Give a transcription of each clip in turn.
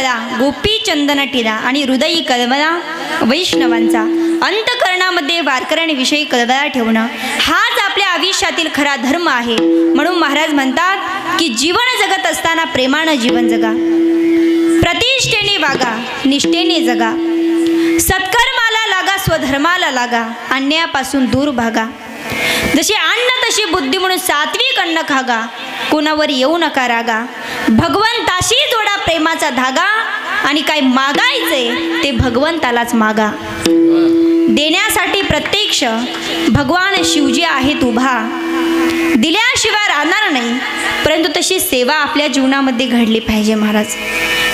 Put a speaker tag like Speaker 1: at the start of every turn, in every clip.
Speaker 1: गदा गोपी चंदनटीला आणि हृदयी कलवला वैष्णवांचा. अंतकरणामध्ये वारकऱ्यांविषयी कलवला ठेवणं हाच आपल्या आयुष्यातील खरा धर्म आहे. म्हणून महाराज म्हणतात की जीवन जगत असताना प्रेमानं जीवन जगा. प्रतिष्ठेने वागा निष्ठेने जगा. सत्कर्माला लागा स्वधर्माला लागा अन्यायापासून दूर भागा. जशी अन्न तशी बुद्धी म्हणून सात्विक अन्न खागा. कुणावर येऊ नका रागा. भगवंताशी जोडा प्रेमाचा धागा. आणि काय मागायचे ते भगवंतालाच मागा. देण्यासाठी प्रत्यक्ष भगवान शिवजी आहेत उभा. दिल्याशिवाय राहणार नाही परंतु तशी सेवा आपल्या जीवनामध्ये घडली पाहिजे महाराज.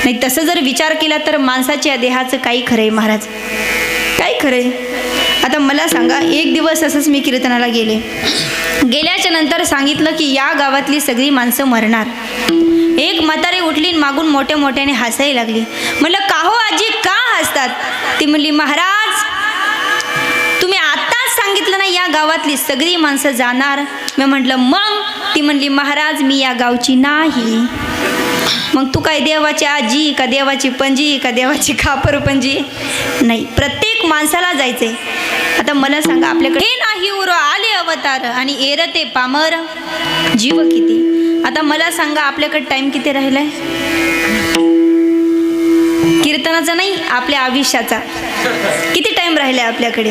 Speaker 1: नाही तसं जर विचार केला तर माणसाच्या देहाचं काही खरं आहे महाराज. काय खरं आहे आता मला सांगा एक दिवस असंच मी कीर्तनाला गेले. गेल्याच्यानंतर सांगितलं की या गावातली सगळी माणसं मरणार. एक म्हातारी उठली आणि मागून मोठ्या मोठ्याने हसायला लागली. म्हणलं का हो आजी का हसतात? ती म्हणली महाराज तुम्ही आत्ताच सांगितलं ना या गावातली सगळी माणसं जाणार. मी म्हटलं मग? ती म्हणली महाराज मी या गावची नाही. मग तू काय देवाची आजी का देवाची पंजी का देवाची खापर पंजी नाही प्रत्येक माणसाला जायचंय. आता मला सांगा आपल्याकडे हे नाही उर आले अवतार आणि एरते पामर. जीव किती? आता मला सांगा आपल्याकडे टाइम किती राहिलाय? कीर्तनाचा नाही आपल्या आयुष्याचा. किती टाइम राहिलाय आपल्याकडे?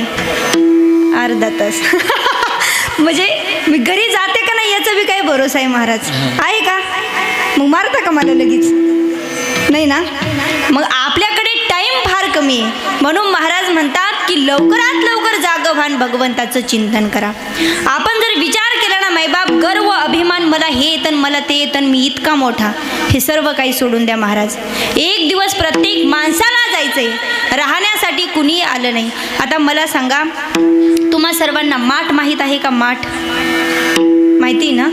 Speaker 1: अर्धा तास. म्हणजे मी घरी जाते का नाही याचा बी काही भरोसा आहे महाराज. आहे का? मग मारता का मला लगेच? नाही ना? मग आपल्याकडे टाईम फार कमी आहे. म्हणून महाराज म्हणतात की लवकरात लवकर जाग भान भगवंताचं चिंतन करा. आपण जर विचार केला ना मायबाप गर्व अभिमान मला हे येतं मला ते येतं मी इतका मोठा. हे सर्व काही सोडून द्या महाराज. एक दिवस प्रत्येक माणसाला जायचंय. राहण्यासाठी कुणी आलं नाही. आता मला सांगा तुम्हा सर्वांना माठ माहीत आहे का माठ? माहिती ना?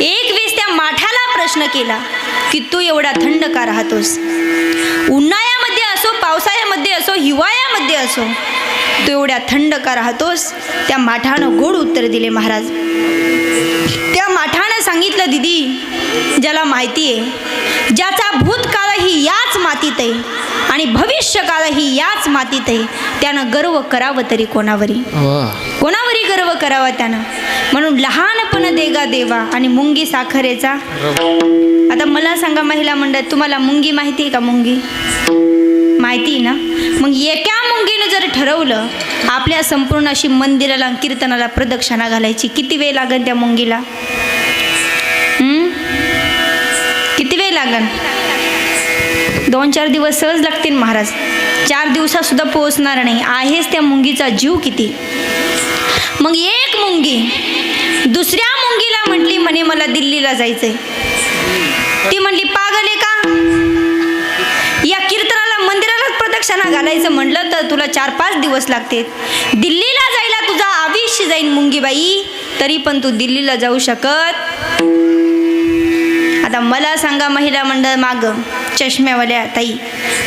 Speaker 1: एक त्या माठाला प्रश्न केला की तू एवढा थंड का राहतोस? उन्हाळ्यामध्ये असो पावसाळ्यामध्ये असो हिवाळ्यामध्ये असो तू एवढ्या थंड का राहतोस? त्या माठानं गोड उत्तर दिले महाराज. त्या माठानं सांगितलं दिदी ज्याला माहिती आहे ज्याचा भूतकाळही याच मातीत आहे आणि भविष्यकाळही याच मातीत आहे. त्यानं गर्व करावं तरी कोणावरी. कोणावरी गर्व करावा त्यानं? म्हणून लहानपण देगा देवा आणि मुंगी साखरेचा. आता मला सांगा महिला मंडळ तुम्हाला मुंगी माहिती आहे का मुंगी? माहिती ना? मग एका मुंगीनं जर ठरवलं आपल्या संपूर्ण अशी मंदिराला कीर्तनाला प्रदक्षिणा घालायची किती वेळ लागेल त्या मुंगीला? किती वेळ लागेल दोन चार दिवस सहज लागतील महाराज. चार दिवसात सुद्धा पोहोचणार नाही. आहेच त्या मुंगीचा जीव किती? मग एक मुंगी दुसऱ्या मुंगीला म्हटली म्हणे मला दिल्लीला जायचंय. ती म्हणली पागल आहे का? या कीर्तनाला मंदिरालाच प्रदक्षिणा घालायचं म्हटलं तर तुला चार पाच दिवस लागते दिल्लीला जायला तुझा आविष्य जाईन मुंगीबाई. तरी पण तू दिल्लीला जाऊ शकत. आता मला सांगा महिला मंडळ माग. चष्म्यावाल्या ताई.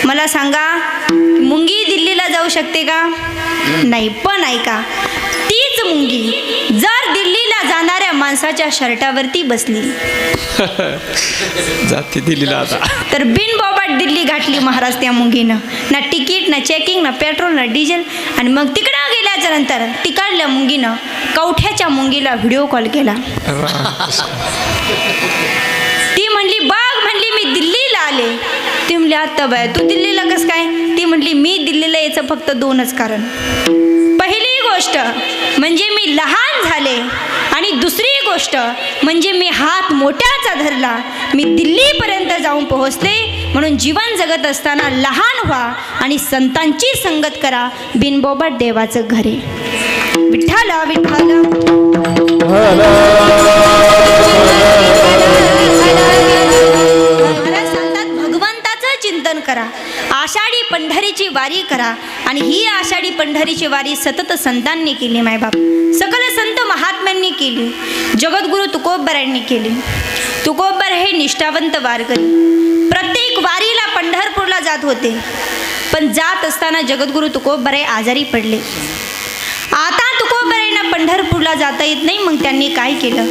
Speaker 1: मला सांगा मुंगी दिल्लीला जाऊ शकते का? नाही पण ऐका. तीच मुंगी जर दिल्लीला जाणाऱ्या माणसाच्या शर्टावरती बसली.
Speaker 2: जाते दिल्लीला आता.
Speaker 1: तर बिन बोबाट दिल्ली गाठली महाराज त्या मुंगीनं. ना तिकीट ना चेकिंग ना पेट्रोल ना डिझेल. आणि मग तिकडं गेल्याच्यानंतर तिकडल्या मुंगीनं कवठ्याच्या मुंगीला व्हिडिओ कॉल केला. ती म्हणली दिल्लीला आले. ती म्हणली आत्ता बाय तू दिल्लीला कस काय? ती म्हटली मी दिल्लीला यायचं फक्त दोनच कारण. पहिली गोष्ट म्हणजे मी लहान झाले आणि दुसरी गोष्ट म्हणजे मी हात मोठ्याचा धरला. मी दिल्लीपर्यंत जाऊन पोहोचले. म्हणून जीवन जगत असताना लहान व्हा आणि संतांची संगत करा. बिनबोबाट देवाचं घरे. विठ्ठल विठ्ठल. करा. आषाढी पंढरीची वारी करा आणि ही आषाढी पंढरीची वारी सतत संतांनी केली मायबाप सकल संत महात्म्यांनी केली. जगद्गुरु तुकोबरांनी केली. तुकोबर हे निष्ठावंत वारकरी. प्रत्येक वारीला पंढरपूरला जात होते. पण जात असताना जगद्गुरु तुकोबरे आजारी पडले. आता तुकोबरेंना पंढरपूरला जाता येत नाही मग त्यांनी काय केलं?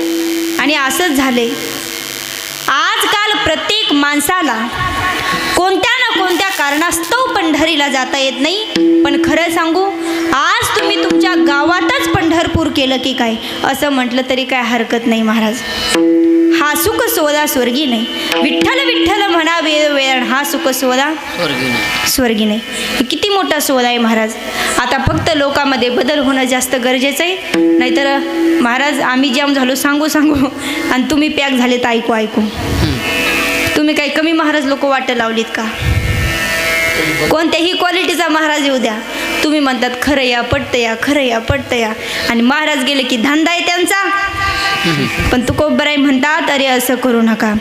Speaker 1: आणि असंच झाले आजकाल प्रत्येक माणसाला कोणत्या ना कारणास्तव पंढरीला जाता येत नाही? पण खरं सांगू आज तुम्ही तुमच्या गावातच पंढरपूर केलं की काय? असं म्हटलं तरी काय हरकत नाही महाराज. हा सुख सोदा स्वर्गी नाही. विठ्ठल विठ्ठल म्हणा वेळ वेळ हा सुख सोदा
Speaker 2: स्वर्गी नाही.
Speaker 1: स्वर्गी नाही. हे किती मोठा सोहळा आहे महाराज. आता फक्त लोकांमध्ये बदल होणं जास्त गरजेचं आहे. नाहीतर महाराज आम्ही जाम झालो सांगू सांगू. आणि तुम्ही पॅक झाले तर ऐकू. ऐकू तुम्ही काही कमी महाराज लोक वाटं लावलीत का? कोणत्याही क्वालिटीचा महाराज येऊ द्या. तुम्ही म्हणतात खरं या पटतं या खरं या पटतं या. आणि महाराज गेले की धंदा आहे त्यांचा. पण तू कोबराई म्हणतात अरे असं करू नका.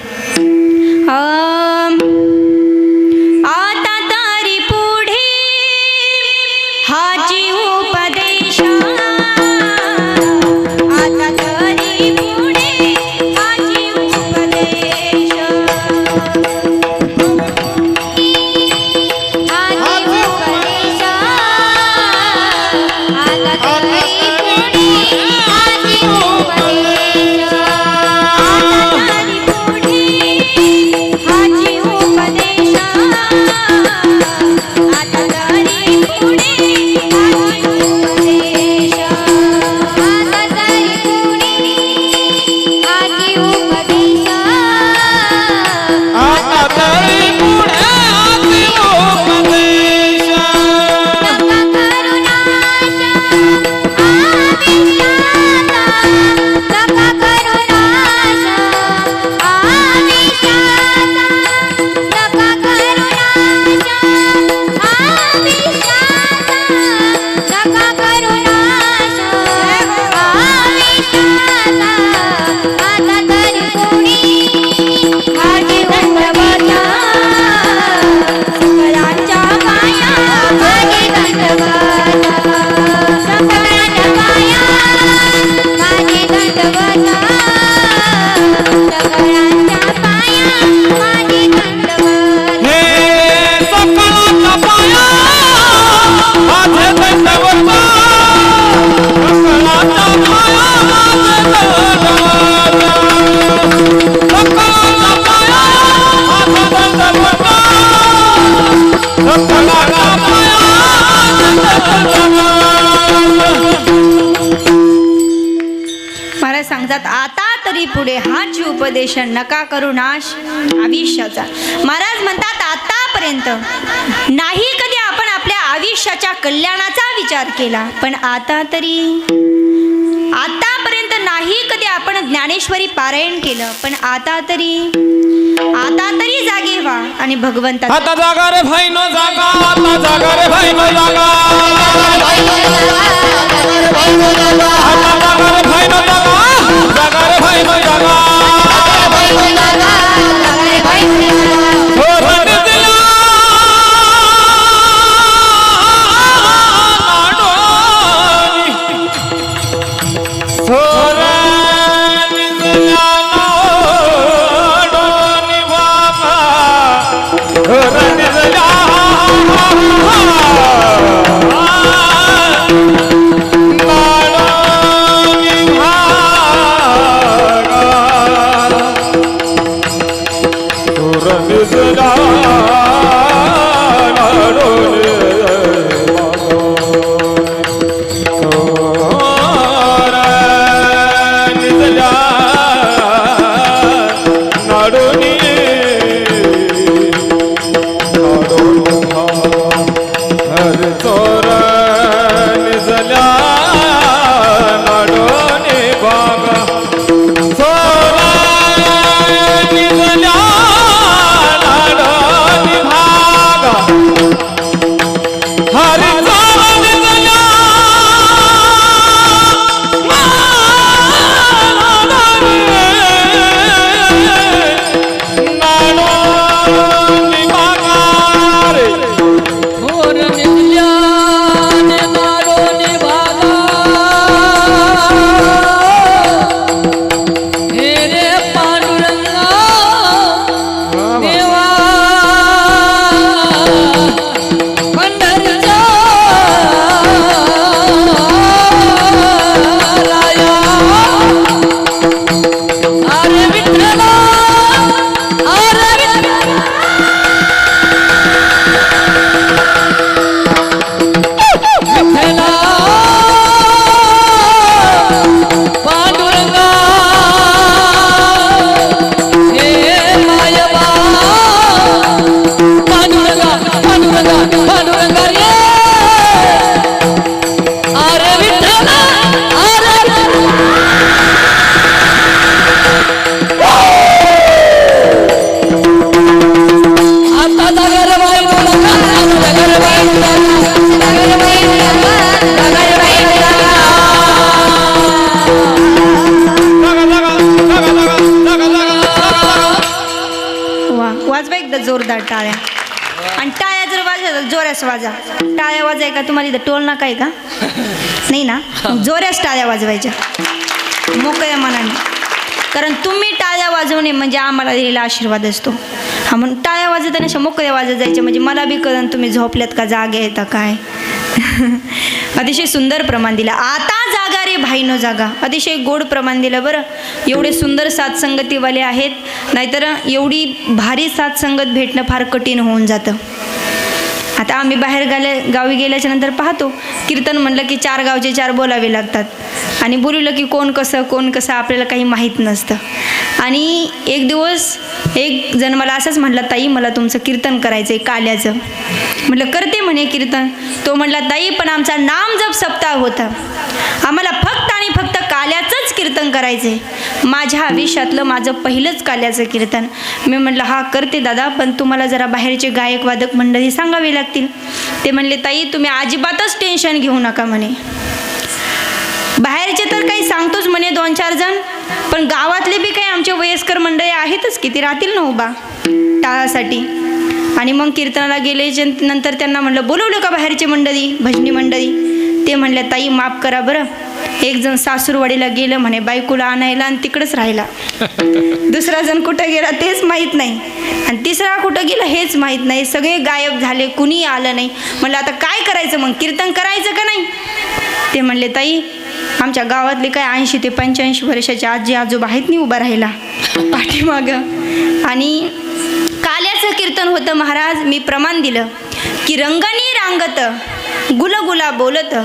Speaker 1: पुढे हाच उपदेश नका करू नाश. आयुष्याचा. महाराज म्हणतात आतापर्यंत नाही कधी आपण आपल्या आयुष्याच्या कल्याणाचा विचार केला पण आता तरी ज्ञानेश्वरी पारायण केलं पण आता तरी आता तरी जागे व्हा आणि भगवंता
Speaker 3: आता जागा रे भाई नो जागा आता जागा रे भाई नो जागा. आता जागा रे भाई नो जागा. जागा रे भाई नो जागा. हो.
Speaker 1: टोल नाका आहे का नाही ना? जोऱ्याच टाळ्या वाजवायच्या. मोकळ्या मनाने. कारण तुम्ही टाळ्या वाजवणे म्हणजे आम्हाला दिलेला आशीर्वाद असतो. हा म्हणून टाळ्या वाजवताना अशा मोकळ्या वाजत जायच्या. म्हणजे मला बी कळण तुम्ही झोपल्यात का जागे येता काय? अतिशय सुंदर प्रमाण दिलं. आता जागा रे भाईनो जागा. अतिशय गोड प्रमाण दिलं बरं. एवढे सुंदर साथसंगतीवाले आहेत. नाहीतर एवढी भारी साथसंगत भेटणं फार कठीण होऊन जातं. आता आम्ही बाहेर गाले गावी गेल्याच्यानंतर पाहतो. कीर्तन म्हणलं की चार गावचे चार बोलावे लागतात. आणि बोलवलं की कोण कसं कोण कसं आपल्याला काही माहीत नसतं. आणि एक दिवस एक जण मला असंच म्हटलं ताई मला तुमचं कीर्तन करायचं आहे काल्याचं. म्हटलं करते म्हणे कीर्तन. तो म्हटला ताई पण आमचा नाम जप सप्ताह होता. आम्हाला फक्त आणि फक्त काल्याचंच कीर्तन करायचं. आहे माझ्या आयुष्यातलं माझं पहिलंच काल्याचं कीर्तन. मी म्हटलं हा करते दादा पण तुम्हाला जरा बाहेरचे गायक वादक मंडळी सांगावी लागतील. ते म्हणले ताई तुम्ही अजिबातच टेन्शन घेऊ नका म्हणे. बाहेरचे तर काही सांगतोच म्हणे दोन चार जण पण गावातले बी काही आमचे वयस्कर मंडळी आहेतच किती राहतील ना उभा टाळासाठी. आणि मग कीर्तनाला गेले नंतर त्यांना म्हणलं बोलवलं का बाहेरचे मंडळी भजनी मंडळी? ते म्हणले ताई माफ करा बरं एक जण सासूरवाडीला गेलं म्हणे बायकोला आणायला आणि तिकडंच राहिला. दुसरा जण कुठं गेला तेच माहीत नाही. आणि तिसरा कुठं गेला हेच माहीत नाही. सगळे गायब झाले कुणी आलं नाही. म्हणलं आता काय करायचं मग? कीर्तन करायचं का नाही? ते म्हणले ताई आमच्या गावातले काय ऐंशी ते पंच्याऐंशी वर्षाचे आजी आजोबा आहेत नाही उभा राहिला पाठीमागं. आणि काल्याचं कीर्तन होतं महाराज मी प्रमाण दिलं. की रंगणी रांगत गुलगुला बोलत.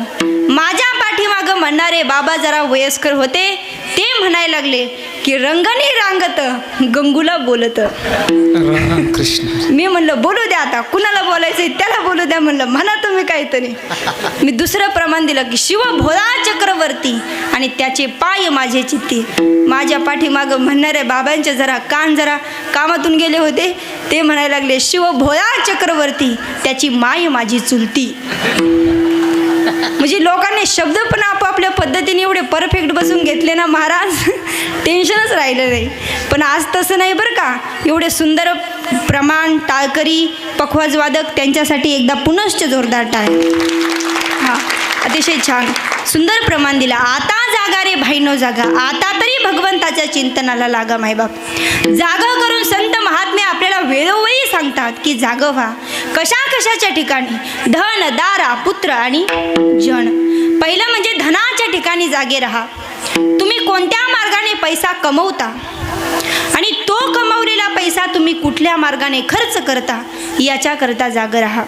Speaker 1: माझ्या पाठीमागं म्हणणारे बाबा जरा वयस्कर होते ते म्हणायला लागले की रंगणी रांगत गंगूला बोलत. मी म्हणलं बोलू द्या आता कुणाला बोलायचं त्याला बोलू द्या म्हणलं म्हणा तुम्ही काहीतरी. मी दुसरं प्रमाण दिलं की शिव भोळा चक्रवर्ती आणि त्याचे पाय माझे चित्ती. माझ्या पाठीमागं म्हणणाऱ्या बाबांचे जरा कान जरा कामातून गेले होते. ते म्हणायला लागले शिव भोळा चक्रवर्ती त्याची माय माझी चुलती. म्हणजे लोकांनी शब्द पण आपापल्या पद्धतीने एवढे परफेक्ट बसून घेतले ना महाराज? टेन्शनच राहिलं नाही. पण आज तसं नाही बरं का. एवढे सुंदर प्रमाण टाळकरी पखवाजवादक त्यांच्यासाठी एकदा पुनश्च जोरदार टाळ हां अतिशय छान. सुंदर प्रमाण दिला. आता जागा रे भाईनो जागा. आता तरी भगवंताच्या चिंतनाला लागा मायबाप जागा करून संत महात्मे आपल्याला वेळोवेळी सांगतात की जाग व्हा. कशा कशाच्या ठिकाणी? धन दारा पुत्र आणि जन. पहिलं म्हणजे धनाच्या ठिकाणी जागे राहा. तुम्ही कोणत्या मार्गाने पैसा कमवता? आणि तो कमवलेला पैसा तुम्ही कुठल्या मार्गाने खर्च करता? याच्याकरता जाग राहा.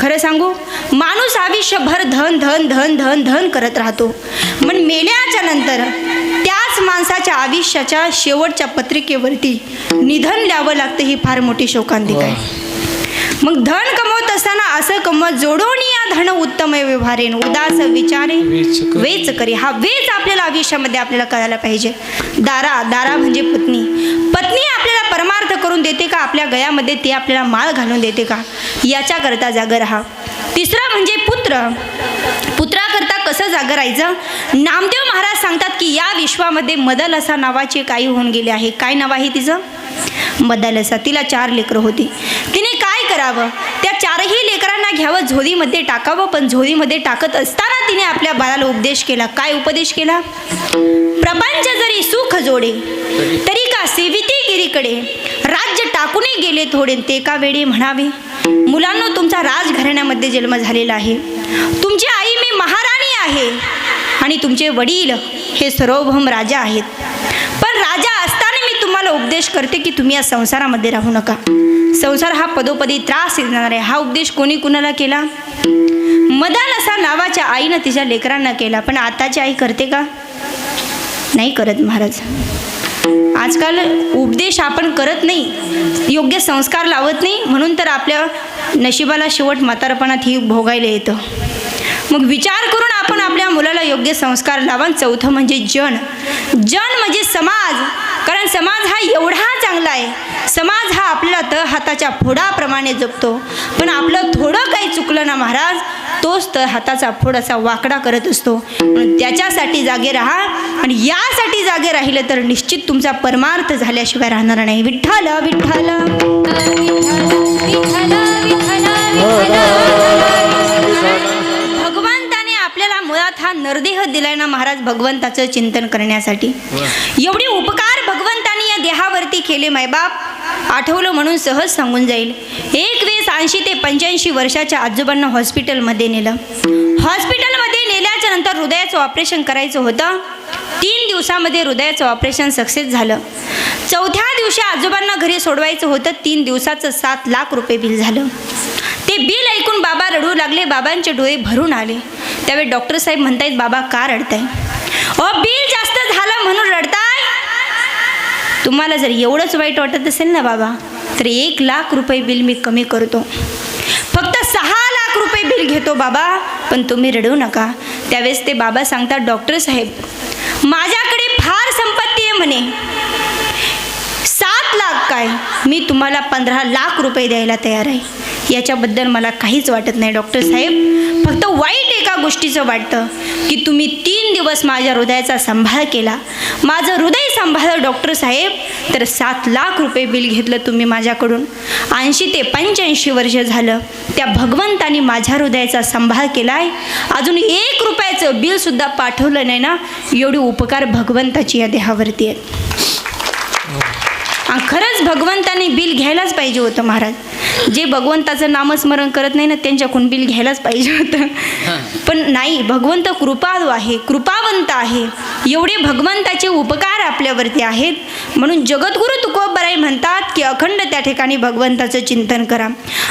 Speaker 1: खरं सांगू माणूस आयुष्यभर धन धन धन धन धन करत राहतो. पण मेल्याच्या नंतर त्याच माणसाच्या आयुष्याच्या शेवटच्या पत्रिकेवरती निधन लिहावं लागतं ही फार मोठी शोकांतिका आहे. मग धन कमवत असताना असं कमवत जोडून या धन उत्तम व्यवहारेन. उदास विचारे
Speaker 3: वेच करी.
Speaker 1: हा वेच आपल्याला आयुष्यामध्ये आपल्याला कळायला पाहिजे. दारा दारा म्हणजे पत्नी पत्नी करून देते का? आपल्या गयामध्ये ते आपल्याला माळ घालून देते का? याच्याकरता जागं राहा. तिसरा म्हणजे पुत्र. पुत्राकरता कसं जागं राहायचं? नामदेव महाराज सांगतात की या विश्वामध्ये मदल असा नावाचे काही होऊन गेले आहे. काय नाव आहे तिचं? मदल असा. तिला चार लेकरं होती. तिने काय करावं? त्या चारही लेकरांना घ्यावं झोलीमध्ये टाकावं पण झोलीमध्ये टाकत असताना तिने आपल्या बाळाला उपदेश केला. काय उपदेश केला? प्रपंच जरी सुख जोडे तरी का सेविती गिरीकडे? राज्य टाकूनही गेले थोडे ते का वेळी म्हणावे मुलांना तुमचा राजघराण्यामध्ये जन्म झालेला आहे. तुमची आई मी महाराणी आहे आणि तुमचे वडील हे सर्वभम राजा आहेत. पण राजा असताना मी तुम्हाला उपदेश करते की तुम्ही या संसारामध्ये राहू नका. संसार हा पदोपदी त्रास देणार आहे. हा उपदेश कोणी कुणाला केला? मदान असा नावाच्या आईनं तिच्या लेकरांना केला. पण आताची आई करते का? नाही करत महाराज. आजकाल उपदेश आपण करत नाही योग्य संस्कार लावत नाही म्हणून तर आपल्या नशिबाला शेवट म्हातारपणात ही भोगायला येतं. मग विचार करून आपण आपल्या मुलाला योग्य संस्कार लावा. चौथं म्हणजे जन. जन म्हणजे समाज. कारण समाज हा एवढा चांगला आहे. समाज हा आपल्याला तर हाताच्या फोडाप्रमाणे जपतो. पण आपलं थोडं काही चुकलं ना महाराज तोच तर हाताचा फोडाचा वाकडा करत असतो. त्याच्यासाठी जागे राहा आणि यासाठी जागे राहिलं तर निश्चित तुमचा परमार्थ झाल्याशिवाय राहणार नाही. विठ्ठल विठ्ठल.
Speaker 2: भगवंताने आपल्याला मुळात हा नरदेह दिलाय ना
Speaker 1: महाराज भगवंताचं चिंतन करण्यासाठी. एवढी उपकार या केले मायबाप आठवलं म्हणून सहज सांगून जाईल. एक वेळेस ऐंशी ते पंच्याऐंशी वर्षाच्या आजोबांना हॉस्पिटलमध्ये नेलं. हॉस्पिटलमध्ये नेल्याच्या नंतर हृदयाचं ऑपरेशन करायचं होतं. तीन दिवसामध्ये हृदयाचं ऑपरेशन सक्सेस झालं. चौथ्या दिवशी आजोबांना घरी सोडवायचं होतं. तीन दिवसाचं सात लाख रुपये बिल झालं. ते बिल ऐकून बाबा रडू लागले. बाबांचे डोळे भरून आले. त्यावेळी डॉक्टर साहेब म्हणतायत बाबा का रडताय? अ बिल जास्त झालं म्हणून रडता तुम्हाला जर एवढंच वाईट वाटत असेल ना बाबा तर एक लाख रुपये बिल मी कमी करतो. फक्त सहा लाख रुपये बिल घेतो बाबा पण तुम्ही रडू नका. त्यावेळेस ते बाबा सांगतात डॉक्टर साहेब माझ्याकडे फार संपत्ती आहे म्हणे. सात लाख काय? मी तुम्हाला पंधरा लाख रुपये द्यायला तयार आहे. याच्याबद्दल मला काहीच वाटत नाही डॉक्टर साहेब. फक्त वाईट एका गोष्टीचं वाटतं की तुम्ही तीन दिवस माझ्या हृदयाचा सांभाळ केला. माझं हृदय सांभाळलं डॉक्टर साहेब. तर सात लाख रुपये बिल घेतलं तुम्ही माझ्याकडून. ऐंशी ते पंच्याऐंशी वर्ष झालं त्या भगवंतानी माझ्या हृदयाचा सांभाळ केला आहे अजून एक रुपयाचं बिलसुद्धा पाठवलं नाही ना एवढी उपकार भगवंताची या देहावरती आहेत. खरंच भगवंताने बिल घ्यायलाच पाहिजे होतं महाराज. जे भगवंताचं नामस्मरण करत नाही ना त्यांच्याकडून बिल घ्यायलाच पाहिजे होतं. पण नाही भगवंत कृपाळू आहे कृपावंत आहे. एवढे भगवंताचे उपकार आपल्यावरती आहेत. म्हणून जगद्गुरु तुकोबराई म्हणतात की अखंड त्या ठिकाणी भगवंताचं चिंतन करा.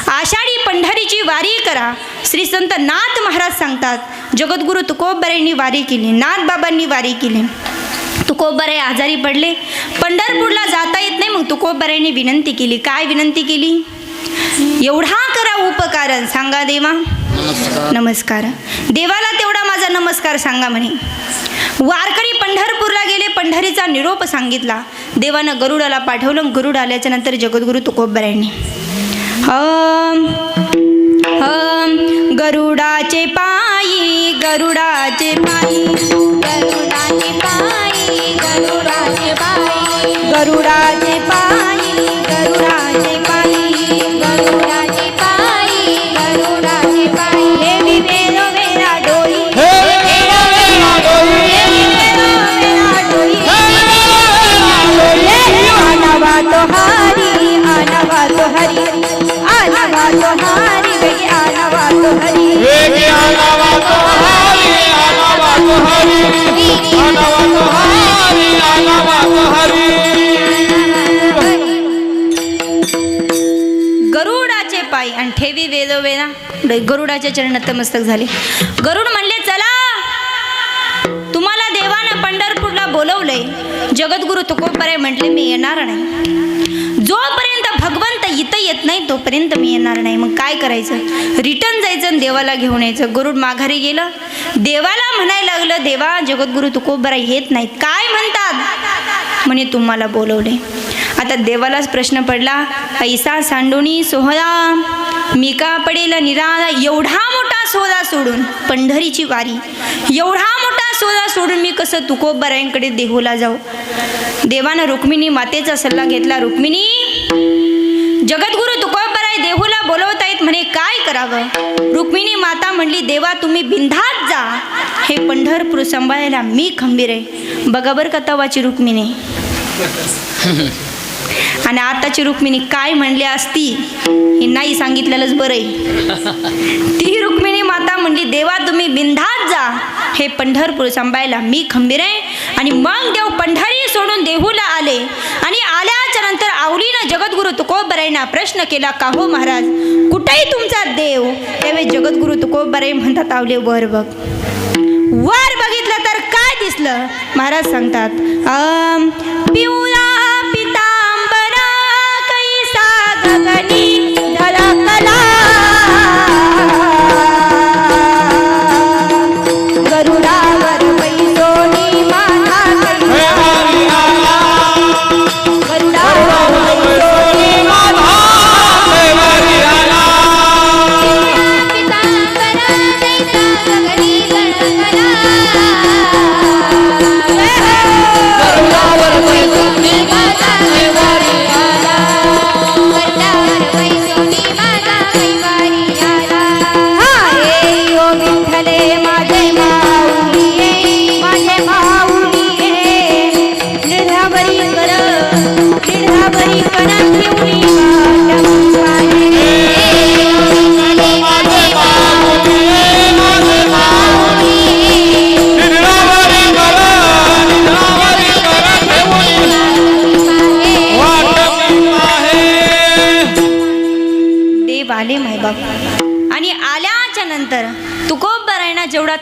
Speaker 1: आषाढी पंढरीची वारी करा. श्री संत नाथ महाराज सांगतात जगद्गुरु तुकोबराईंनी वारी केली नाथ बाबांनी वारी केली. तुकोबराय आजारी पडले. पंढरपूरला जाता येत नाही मग तुकोबरायने विनंती केली. काय विनंती केली? एवढा करा उपकारण. सांगा देवा. नमस्कार. देवाला तेवढा माझा नमस्कार सांगा म्हणे. वारकरी पंढरपूरला गेले पंढरीचा निरोप सांगितला. देवानं गरुडाला पाठवलं गरुड आल्याच्यानंतर जगद्गुरु तुकोबरायांनी. हम हम गरुडाचे पायी गरुडाचे पायी गरुडाचे गरुडाचे पाय आणि ठेवी वेदोवेदा गरुडाच्या चरण नतमस्तक झाले. गरुड म्हणले चला तुम्हाला देवानं पंढरपूरला बोलवलंय. जगद्गुरु तुकोबरे म्हटले मी येणार नाही. येत नाही तोपर्यंत मी येणार नाही. मग काय करायचं? रिटर्न जायचं आणि देवाला घेऊन यायचं. गरुड माघारी गेलं. देवाला म्हणायला लागलं देवा जगद्गुरु तुकोबरा येत नाहीत. काय म्हणतात? म्हणे तुम्हाला बोलवले. आता देवालाच प्रश्न पडला पैसा सांडोणी सोहळा मी का पडेल निराळा एवढा मोठा सोहळा सोडून पंढरीची वारी एवढा मोठा सोहळा सोडून मी कसं तुकोबरायांकडे देहूला जाऊ? देवानं रुक्मिणी मातेचा सल्ला घेतला रुक्मिणी जगद्गुरु तुकोबराय देहूला बोलवतायत म्हणे करावं रुक्मिणी माता म्हणली देवा तुम्ही बिंधात जा. हे पंढरपूर सांभाळायला मी खंबीर आहे. बघा बरं का तवाची रुक्मिणी. आणि आताची रुक्मिणी काय म्हणली असती हे नाही सांगितलेलंच बरं आहे. ती रुक्मिणी माता म्हणली देवा तुम्ही बिंधात जा. हे पंढरपूर सांभाळायला मी खंबीर आहे. आणि मग देव पंढरी सोडून देहूला आले. आणि आल्याच्यानंतर आवलीनं जगद्गुरु तुकोबराईंना प्रश्न केला का हो महाराज? कुठेही तुमचा देव. त्यावेळी जगद्गुरु तुकोबराई म्हणतात आवले वर बघ. वर बघितलं तर काय दिसलं? महाराज सांगतात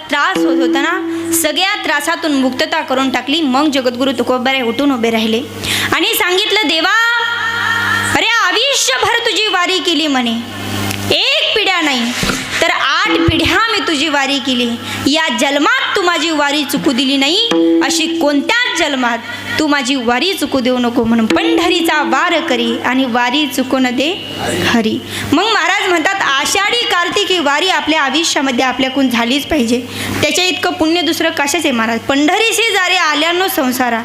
Speaker 1: त्रास होत होता ना सगळ्या त्रासातून मुक्तता करून टाकली मग जगद्गुरु तुकोबारे उठून उभे राहिले. आणि सांगितलं देवा अरे आयुष्यभर तुझी वारी केली म्हणे. एक पिढ्या नाही तर आठ पिढ्या मी तुझी वारी केली. या जन्मात तू माझी वारी चुकू दिली नाही. अशी कोणत्याच जन्मात तू माझी वारी चुकू देऊ नको म्हणून पंढरीचा वार करी आणि वारी चुकू न दे हरी मग महाराज म्हणतात आषाढी कार्तिकी वारी आपल्या आयुष्यामध्ये आपल्याकडून झालीच पाहिजे. त्याच्या इतकं पुण्य दुसरं कशाच आहे महाराज? पंढरीशी जारे आल्यानो संसारा.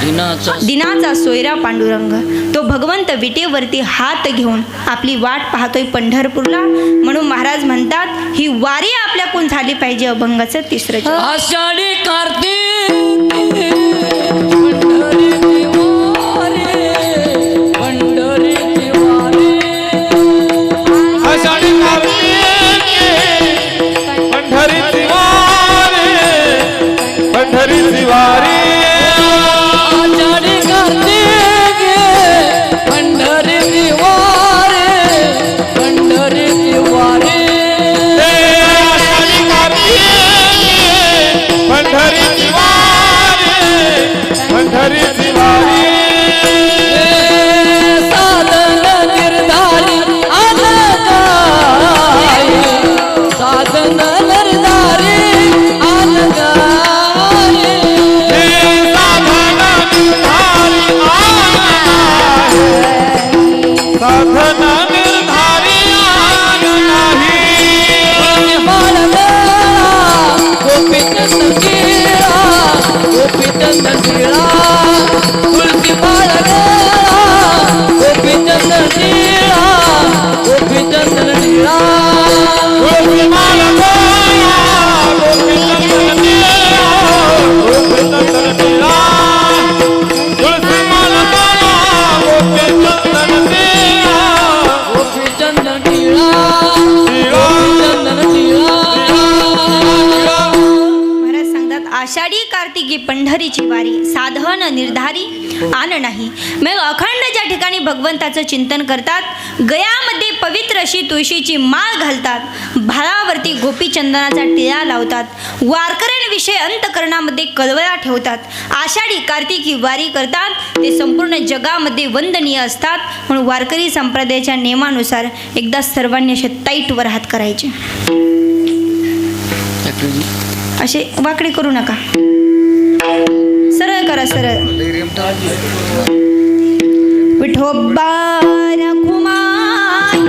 Speaker 2: दिनाचा
Speaker 1: दिनाचा सोयरा पांडुरंग. तो भगवंत विटेवरती हात घेऊन आपली वाट पाहतोय पंढरपूरला. म्हणून महाराज म्हणतात ही वारी आपल्याकडून झाली पाहिजे अभंगाचं तिसरं
Speaker 2: आषाढी कार्तिक.
Speaker 1: भगवंताचं चिंतन करतात गयामध्ये पवित्र अशी तुळशीची माळ घालतात भाळावरती गोपीचंदनाचा टिळा लावतात वारकऱ्यांविषयी अंतकरणामध्ये कलवळा ठेवतात आषाढी कार्तिकी वारी करतात ते संपूर्ण जगामध्ये वंदनीय असतात. म्हणून वारकरी संप्रदायाच्या नियमानुसार एकदा सर्वांनी असे ताईटवर हात करायचे. असे वाकडे करू नका. सरळ करा सरळ. विठोबा रखुमाई,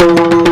Speaker 1: पकवाज तारी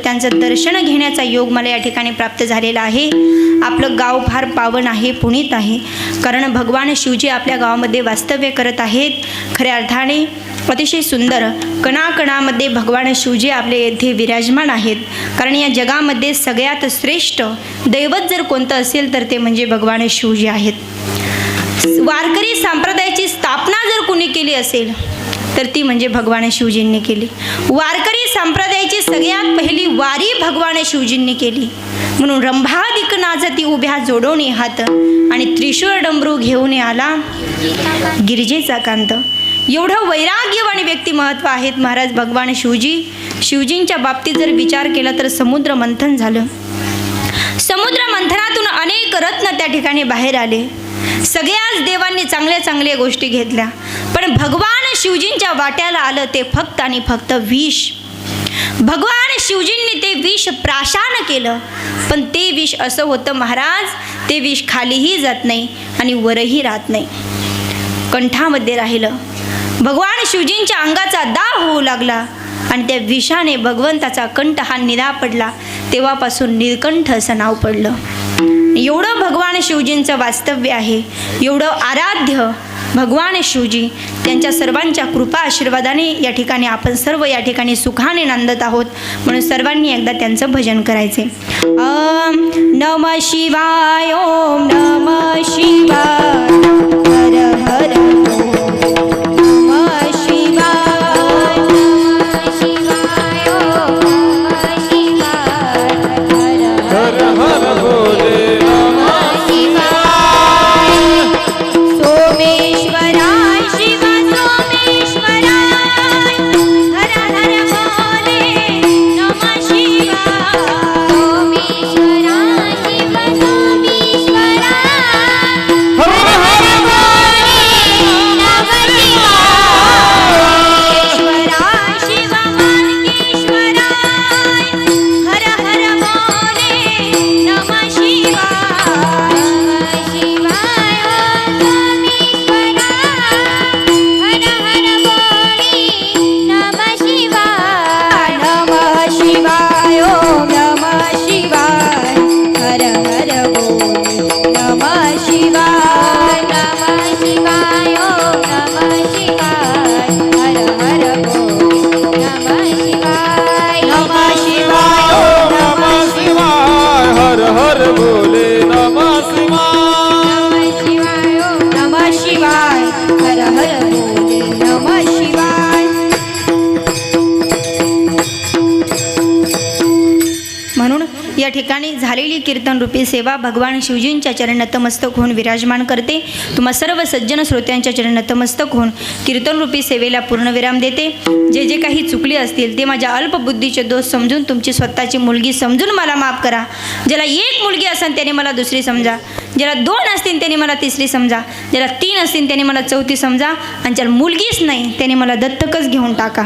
Speaker 1: श्रोत्यांचं दर्शन घेण्याचा योग मला या ठिकाणी प्राप्त झालेला आहे. आपलं गाव फार पावन आहे पुणित आहे. कारण भगवान शिवजी आपल्या गावामध्ये वास्तव्य करत आहेत. खऱ्या अर्थाने अतिशय सुंदर कणाकणामध्ये भगवान शिवजी आपले येथे विराजमान आहेत. कारण या जगामध्ये सगळ्यात श्रेष्ठ दैवत जर कोणतं असेल तर ते म्हणजे भगवान शिवजी आहेत. वारकरी संप्रदायाची स्थापना जर कुणी केली असेल तर ती म्हणजे भगवान शिवजींनी केली. वारकरी संप्रदायाची सगळ्यात पहिली वारी भगवान शिवजींनी केली. म्हणून रंभादिक नाजती उभ्या जोडवणे हात आणि त्रिशूळ डमरू घेऊन आला. गिरिजेचा कांत. एवढं वैराग्यवाणी व्यक्तिमत्व आहेत महाराज भगवान शिवजी. शिवजींच्या बाबतीत जर विचार केला तर समुद्र मंथन झालं. समुद्र मंथनातून अनेक रत्न त्या ठिकाणी बाहेर आले. सगळ्याच देवांनी चांगल्या चांगल्या गोष्टी घेतल्या. पण भगवान शिवजींच्या वाट्याला आलं ते फक्त आणि फक्त विष. भगवान शिवजींनी ते विष प्राशान केलं. पण ते विष असं होतं महाराज ते विष खालीही जात नाही आणि वरही राहत नाही. कंठामध्ये राहिलं. भगवान शिवजींच्या अंगाचा दाह होऊ लागला आणि त्या विषाने भगवंताचा कंठ हा निरा पडला. तेव्हापासून निरकंठ असं नाव पडलं. एवढं भगवान शिवजींचं वास्तव्य आहे. एवढं आराध्य भगवान शिवजी. त्यांच्या सर्वांच्या कृपा आशीर्वादाने या ठिकाणी आपण सर्व या ठिकाणी सुखाने नांदत आहोत. म्हणून सर्वांनी एकदा त्यांचं भजन करायचे. ओम नम शिवाय ओम नम शिवाय. कीर्तन रूपी सेवा भगवान शिवजींच्या चरण नतमस्तक होऊन विराजमान करते. तुम्हा सर्व सज्जन श्रोत्यांच्या चरण नतमस्तक होऊन कीर्तन रूपी सेवेला पूर्णविराम देते. जे जे काही चुकले असतील ते माझ्या अल्पबुद्धीचे दोष समजून तुमची स्वतःची मुलगी समजून मला माफ करा. ज्याला एक मुलगी असेल त्याने मला दुसरी समजा. ज्याला दोन असतील त्याने मला तिसरी समजा. ज्याला तीन असतील त्याने मला चौथी समजा. आणि ज्याला मुलगीच नाही त्याने मला दत्तकच घेऊन टाका.